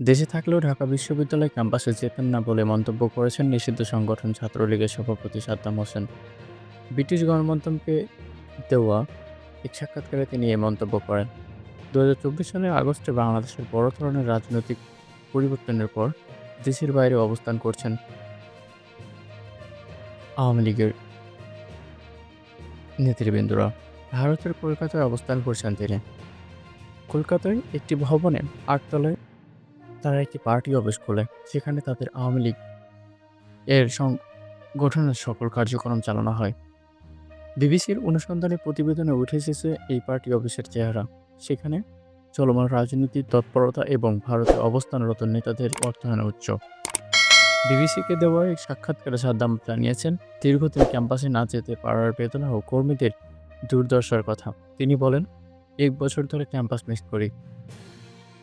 দেশে থাকলেও ঢাকা বিশ্ববিদ্যালয় ক্যাম্পাসে যেতেন না বলে মন্তব্য করেছেন নিষিদ্ধ সংগঠন ছাত্রলীগের সভাপতি সাদ্দাম হোসেন। ব্রিটিশ গণমাধ্যমকে দেওয়া এক সাক্ষাৎকারে তিনি এই মন্তব্য করেন। দু হাজার চব্বিশ সালের আগস্টে বাংলাদেশের বড় ধরনের রাজনৈতিক পরিবর্তনের পর দেশের বাইরে অবস্থান করছেন আওয়ামী লীগের নেতৃবৃন্দরা। ভারতের কলকাতায় অবস্থান করছেন তিনি। কলকাতায় একটি ভবনে আটতলায় তারা একটি পার্টি অফিস খোলে, সেখানে তাদের আওয়ামী লীগ এর সংগঠনের সকল কার্যক্রম চালানো হয়। বিবিসির অনুসন্ধানী প্রতিবেদনে উঠে এসেছে এই পার্টি অফিসের চেহারা। সেখানে চলমান রাজনীতির তৎপরতা এবং ভারতে অবস্থানরত নেতাদের অর্থায়ন উচ্চ বিবিসিকে দেওয়া এক সাক্ষাৎকারে সাদ্দাম জানিয়েছেন, দীর্ঘদিন ক্যাম্পাসে না যেতে পারার বেদনা ও কর্মীদের দুর্দশার কথা। তিনি বলেন, এক বছর ধরে ক্যাম্পাস মিস করি।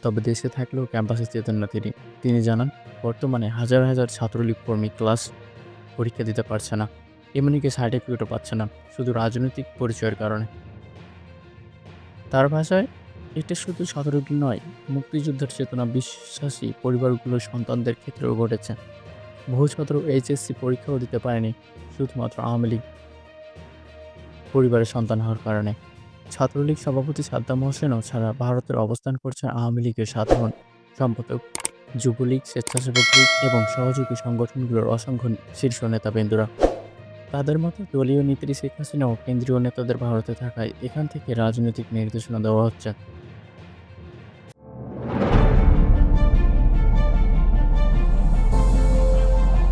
তবে দেশে থাকলেও ক্যাম্পাসে যেতেন না তিনি। তিনি জানান, বর্তমানে হাজার হাজার ছাত্রলীগ কর্মী ক্লাস পরীক্ষা দিতে পারছে না। এমনকি সার্টিফিকেটও পাচ্ছে না, শুধু রাজনৈতিক পরিচয়ের কারণে। তার ভাষায়, এটা শুধু ছাত্রলীগ নয়, মুক্তিযুদ্ধের চেতনা বিশ্বাসী পরিবারগুলোর সন্তানদের ক্ষেত্রেও ঘটেছে। বহু ছাত্র এইচএসসি পরীক্ষাও দিতে পারেনি, শুধুমাত্র আওয়ামী লীগ পরিবারের সন্তান হওয়ার কারণে। ছাত্রলীগ সভাপতি সাদ্দাম হোসেনও ছাড়া ভারতের অবস্থান করছে আওয়ামী লীগের সাধারণ সম্পাদক। যুবলীগ, স্বেচ্ছাসেবক লীগ এবং সহযোগী সংগঠনগুলোর অসংখ্য শীর্ষ নেতা বিন্দুরা তাদের মতো দলীয় নেত্রী শেখ হাসিনা ও কেন্দ্রীয় নেতাদের ভারতে থাকায় এখান থেকে রাজনৈতিক নির্দেশনা দেওয়া হচ্ছে।